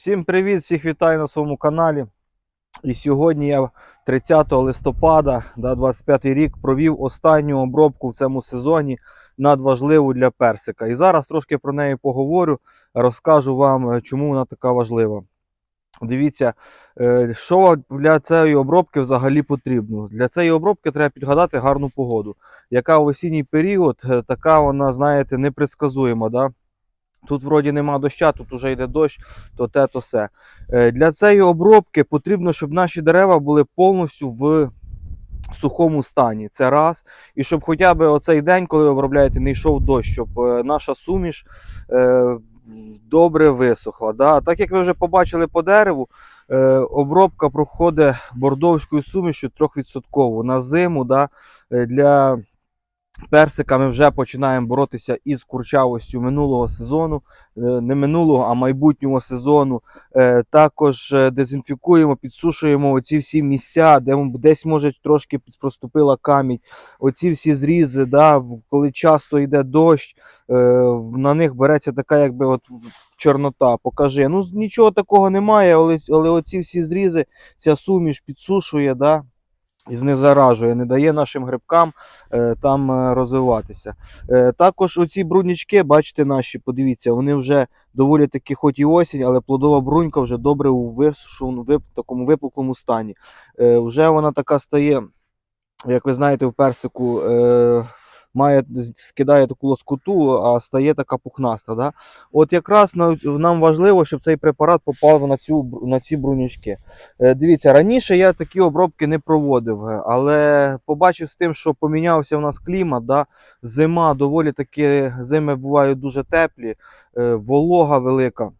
Всім привіт! Всіх вітаю на своєму каналі. І сьогодні я 30 листопада 25 рік провів останню обробку в цьому сезоні надважливу для персика. І зараз трошки про неї поговорю, розкажу вам, е, чому вона така важлива. Дивіться, е, що для цієї обробки взагалі потрібно. Для цієї обробки треба підгадати гарну погоду, яка в осінній період е, така вона, знаєте, непредсказуєма. Да? Тут вроді нема доща, тут вже йде дощ, то те, то все. Е, Для цієї обробки потрібно, щоб наші дерева були повністю в сухому стані. Це раз. І щоб хоча б оцей день, коли ви обробляєте, не йшов дощ, щоб е, наша суміш е, добре висохла. Так як ви вже побачили по дереву, обробка проходить бордовською сумішю 3%. На зиму для персика ми вже починаємо боротися із курчавостю минулого сезону, е, не минулого, а майбутнього сезону. Е, Також е, дезінфікуємо, підсушуємо оці всі місця, де десь може трошки проступила камінь. Оці всі зрізи, да, коли часто йде дощ, на них береться така, якби от чорнота. Покажи. Ну нічого такого немає, але, але оці всі зрізи, ця суміш підсушує, да, і знезаражує, не дає нашим грибкам е, там е, розвиватися. Е, також оці брунічки, бачите, наші, подивіться, вони вже доволі таки, хоч і осінь, але плодова брунька вже добре у висушеному, вип, такому випуклому стані. Вже вона така стає, як ви знаєте, в персику. Е, Має скидає таку лоскуту, а стає така пухнаста. Да? От якраз нам важливо, щоб цей препарат попав на, цю, на ці брунячки. Е, Дивіться, раніше я такі обробки не проводив, е, але побачив з тим, що помінявся у нас клімат, да? зима доволі таки зими бувають дуже теплі, е, волога велика.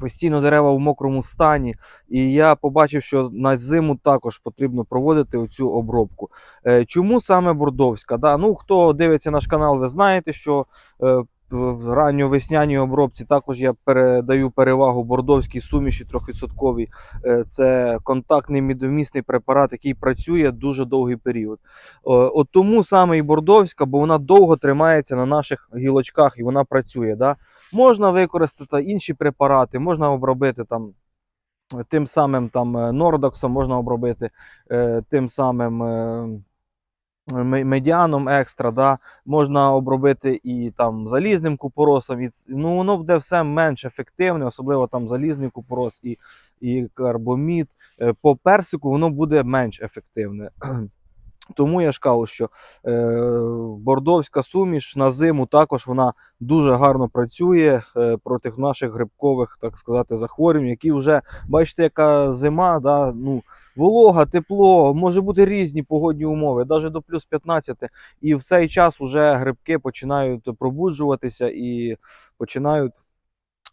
Постійно дерева в мокрому стані, і я побачив, що на зиму також потрібно проводити оцю обробку. Е, Чому саме бордовська? Да? Ну, хто дивиться наш канал, ви знаєте, що е, в ранньовесняній обробці також я передаю перевагу бордовській суміші 3%. Е, Це контактний медомісний препарат, який працює дуже довгий період. Е, От тому саме і бордовська, бо вона довго тримається на наших гілочках і вона працює. Да? Можна використати інші препарати, можна обробити там. Тим самим там е, нордоксом можна обробити, е, тим самим е, медіаном екстра, да? можна обробити і там залізним купоросом. І, ну, воно буде все менш ефективне, особливо там залізний купорос і, і карбомід. Е, По персику воно буде менш ефективне. Тому я ж кажу, що е, бордовська суміш на зиму також вона дуже гарно працює е, проти наших грибкових, так сказати, захворювань, які вже бачите, яка зима, да, ну, волога, тепло, може бути різні погодні умови, навіть до плюс 15. І в цей час вже грибки починають пробуджуватися і починають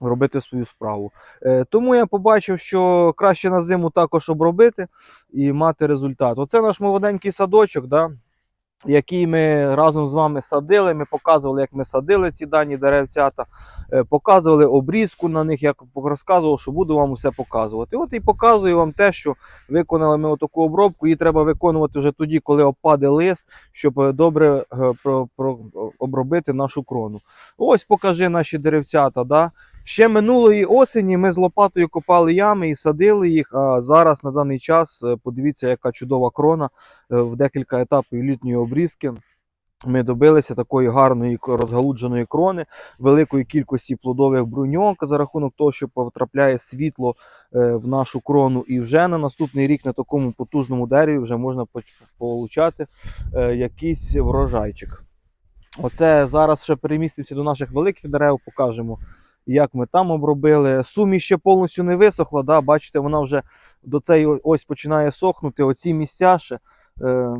робити свою справу. Е, тому я побачив, що краще на зиму також обробити і мати результат. Оце наш молоденький садочок, да, який ми разом з вами садили. Ми показували, як ми садили ці дані деревцята, е, показували обрізку на них, як розказував, що буду вам усе показувати. От і показую вам те, що виконали ми отаку обробку. Її треба виконувати вже тоді, коли опаде лист, щоб е, добре е, обробити нашу крону. Ось покажи наші деревцята. Да? Ще минулої осені ми з лопатою копали ями і садили їх. А зараз на даний час е, подивіться, яка чудова крона е, в декілька етапів літньої обрізки. Ми добилися такої гарної розгалудженої крони, великої кількості плодових бруньок за рахунок того, що потрапляє світло е, в нашу крону. І вже на наступний рік на такому потужному дереві вже можна получати якийсь врожайчик. Оце зараз ще перемістився до наших великих дерев, покажемо, як ми там обробили. Суміш ще повністю не висохла. Да? Бачите, вона вже до цієї ось починає сохнути. Оці місця ще. Е,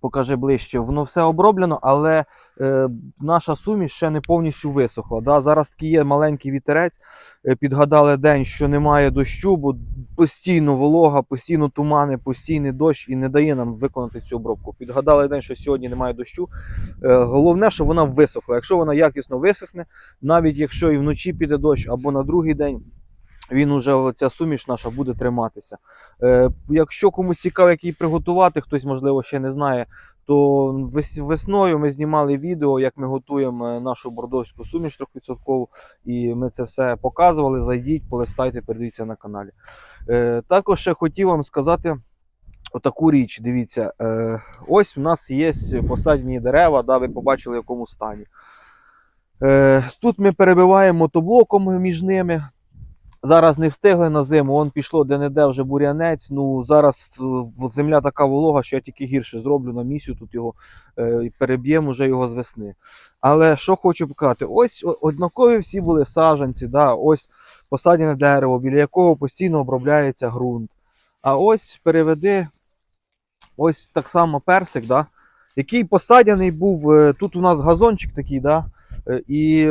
Покажи ближче, воно все оброблено, але е, наша суміш ще не повністю висохла. Да? Зараз такий є маленький вітерець. Е, підгадали день, що немає дощу, бо постійно волога, постійно тумани, постійний дощ і не дає нам виконати цю обробку. Підгадали день, що сьогодні немає дощу. Е, головне, що вона висохла. Якщо вона якісно висохне, навіть якщо і вночі піде дощ або на другий день, він уже ця суміш наша буде триматися. Е, якщо комусь цікаво, як її приготувати, хтось, можливо, ще не знає, то вес- весною ми знімали відео, як ми готуємо е, нашу бордовську суміш 3%, і ми це все показували. Зайдіть, полистайте, передивіться на каналі. Е, також ще хотів вам сказати. Отаку річ, дивіться, е, ось у нас є посадні дерева, да, ви побачили, в якому стані. Е, тут ми перебиваємо мотоблоком між ними. Зараз не встигли на зиму, он пішло де-не-де вже бур'янець. Ну зараз е, земля така волога, що я тільки гірше зроблю на місію тут його е, переб'ємо вже його з весни. Але що хочу показати, ось однакові всі були саджанці, да, ось посадяне дерево, біля якого постійно обробляється ґрунт. А ось переведи, ось так само персик, да, який посадяний був. е, Тут у нас газончик такий, да, е, і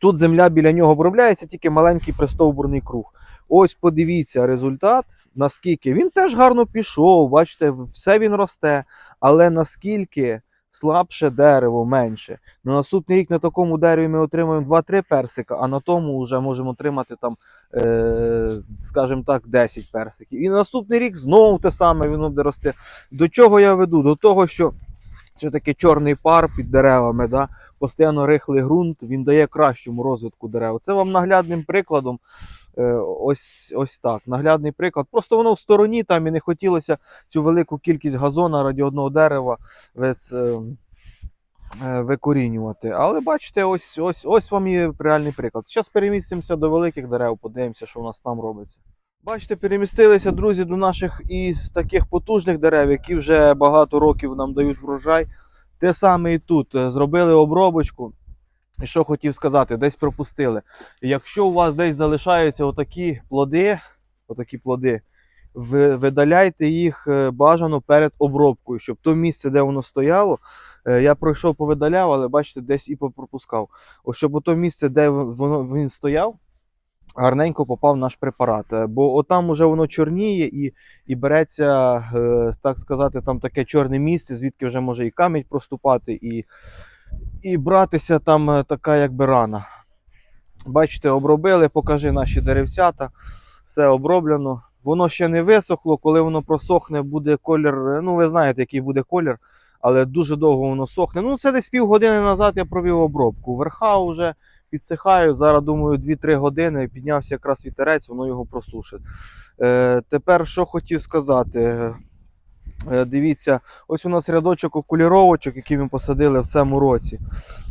тут земля біля нього обробляється, тільки маленький пристовбурний круг. Ось подивіться результат, наскільки він теж гарно пішов, бачите, все він росте, але наскільки слабше дерево менше. На наступний рік на такому дереві ми отримаємо 2-3 персика, а на тому вже можемо отримати там, е, скажімо так, 10 персиків. І на наступний рік знову те саме він буде рости. До чого я веду? До того, що це такий чорний пар під деревами, да? постійно рихлий ґрунт, він дає кращому розвитку дерев. Це вам наглядним прикладом. е, Ось, ось так. Наглядний приклад. Просто воно в стороні там і не хотілося цю велику кількість газона раді одного дерева це, е, викорінювати. Але бачите, ось, ось, ось вам і реальний приклад. Зараз перемістимося до великих дерев, подивимося, що у нас там робиться. Бачите, перемістилися, друзі, до наших із таких потужних дерев, які вже багато років нам дають врожай. Те саме і тут. Зробили обробочку. І що хотів сказати, десь пропустили. Якщо у вас десь залишаються отакі плоди, отакі плоди, видаляйте їх е, бажано перед обробкою, щоб то місце, де воно стояло, е, я пройшов, повидаляв, але бачите, десь і пропускав. Ось щоб то місце, де воно він стояв, гарненько попав наш препарат. Е, Бо отам уже воно чорніє і, і береться, е, так сказати, там таке чорне місце, звідки вже може і камінь проступати, і, і братися там е, така якби рана. Бачите, обробили, покажи наші деревцята, все оброблено. Воно ще не висохло, коли воно просохне, буде колір. Ну, ви знаєте, який буде колір, але дуже довго воно сохне. Ну, це десь півгодини назад я провів обробку. Верха вже підсихаю. Зараз думаю, 2-3 години піднявся якраз вітерець, воно його просушить. Е, тепер що хотів сказати. Е, дивіться, ось у нас рядочок окуліровочок, які ми посадили в цьому році.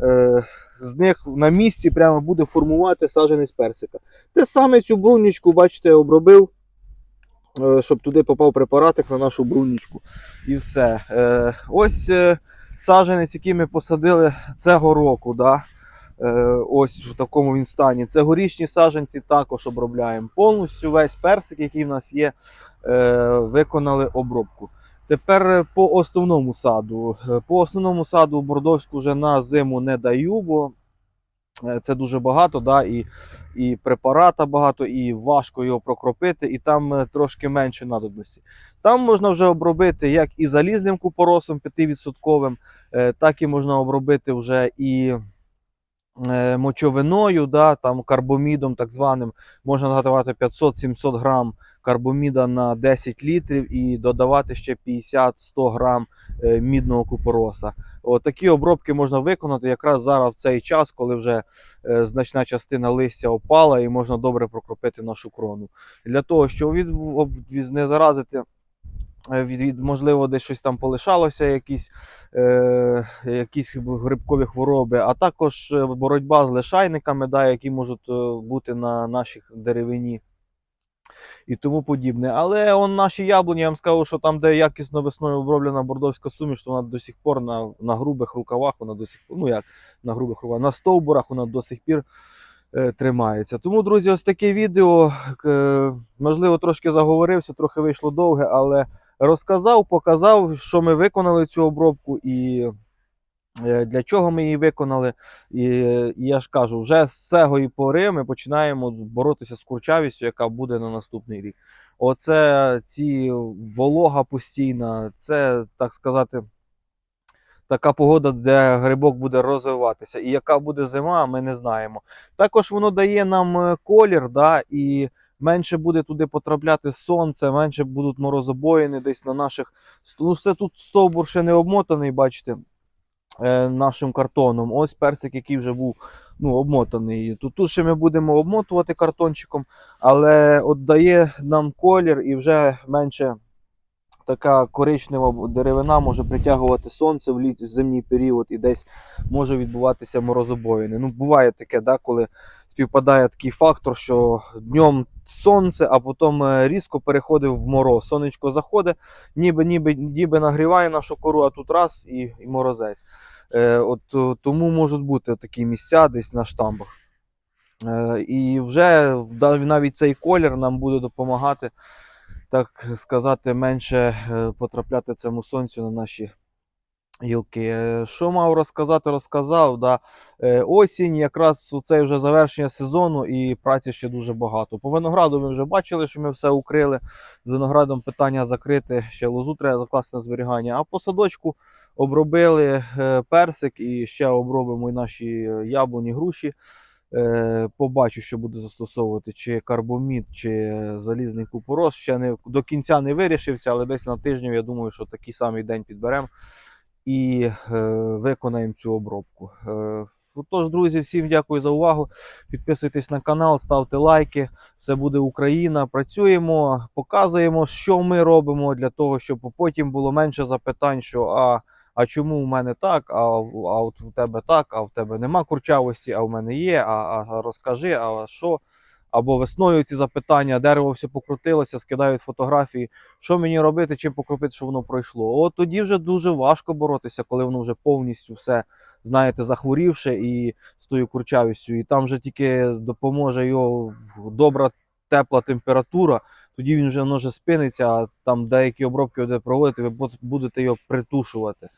Е, з них на місці прямо буде формувати саджанець персика. Те саме цю брунічку, бачите, обробив, е, щоб туди попав препаратик на нашу брунічку. І все. Ось саджанець, який ми посадили цього року. Да? Е, ось в такому він стані. Це горішні саджанці також обробляємо. Повністю весь персик, який в нас є, е, виконали обробку. Тепер е, по основному саду. По основному саду бордовську вже на зиму не даю, бо це дуже багато, да, і, і препарата багато, і важко його прокропити, і там трошки менше надобності. Там можна вже обробити як і залізним купоросом 5%, е, так і можна обробити вже і мочовиною, да, там карбомідом так званим. Можна надавати 500-700 грам карбоміда на 10 літрів і додавати ще 50-100 грам е, мідного купороса. От такі обробки можна виконати якраз зараз в цей час, коли вже е, значна частина листя опала і можна добре прокропити нашу крону. Для того, щоб від, від- не заразити. Е, Від, можливо, десь щось там полишалося, якісь, е, якісь грибкові хвороби, а також е, боротьба з лишайниками, да, які можуть е, бути на нашій деревині і тому подібне. Але он наші яблуні, я вам скажу, що там, де якісно весною оброблена бордовська суміш, то вона до сих пор на, на грубих рукавах, вона до сих пор, ну як на грубих рукавах, на стовбурах вона до сих пір тримається. Тому, друзі, ось таке відео. Можливо, трошки заговорився, трохи вийшло довге, але розказав, показав, що ми виконали цю обробку і. е, Для чого ми її виконали? І, я ж кажу, вже з цього і пори ми починаємо боротися з курчавістю, яка буде на наступний рік. Оце ці волога постійна, це так сказати, така погода, де грибок буде розвиватися. І яка буде зима, ми не знаємо. Також воно дає нам е, колір, да, і менше буде туди потрапляти сонце, менше будуть морозобоїни десь на наших. Ну, все тут стовбур ще не обмотаний, бачите, е, нашим картоном. Ось персик, який вже був ну, обмотаний. Тут, тут ще ми будемо обмотувати картончиком, але от дає нам колір і вже менше така коричнева деревина може притягувати сонце в літ, в зимній період і десь може відбуватися морозобоїни. Ну, буває таке, да, коли співпадає такий фактор, що днем сонце, а потім е, різко переходить в мороз. Сонечко заходить, ніби, ніби, ніби нагріває нашу кору, а тут раз і, і морозець. Е, от, е, тому можуть бути такі місця десь на штамбах. Е, і вже навіть цей колір нам буде допомагати, так сказати, менше е, потрапляти цьому сонцю на наші гілки. Е, Що мав розказати, розказав. Да. Е, Осінь, якраз у це вже завершення сезону і праці ще дуже багато. По винограду ми вже бачили, що ми все укрили. З виноградом питання закрити, ще лозу треба закласти на зберігання. А по садочку обробили е, персик і ще обробимо і наші яблуні, груші. Побачу, що буду застосовувати, чи карбомід, чи залізний купорос. Ще не до кінця не вирішився, але десь на тиждень, я думаю, що такий самий день підберемо і е, виконаємо цю обробку. Е, Тож, друзі, всім дякую за увагу. Підписуйтесь на канал, ставте лайки. Це буде Україна. Працюємо, показуємо, що ми робимо для того, щоб потім було менше запитань, що а, а чому в мене так, а, а от у тебе так, а в тебе нема курчавості, а в мене є. А, а розкажи, а що? Або весною ці запитання, дерево все покрутилося, скидають фотографії. Що мені робити, чим покропити, щоб воно пройшло? От тоді вже дуже важко боротися, коли воно вже повністю все, знаєте, захворівше і з тою курчавістю. І там вже тільки допоможе його добра тепла температура. Тоді він вже може спиниться, а там деякі обробки буде проводити, ви будете його притушувати.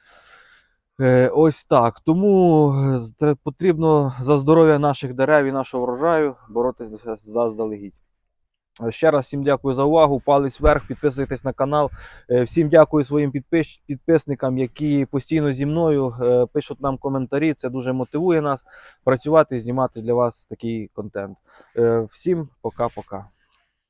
Е, Ось так. Тому е, потрібно за здоров'я наших дерев і нашого врожаю боротися заздалегідь. Е, Ще раз всім дякую за увагу. Палець вверх, підписуйтесь на канал. Всім дякую своїм підпис- підписникам, які постійно зі мною пишуть нам коментарі. Це дуже мотивує нас працювати і знімати для вас такий контент. Всім пока-пока.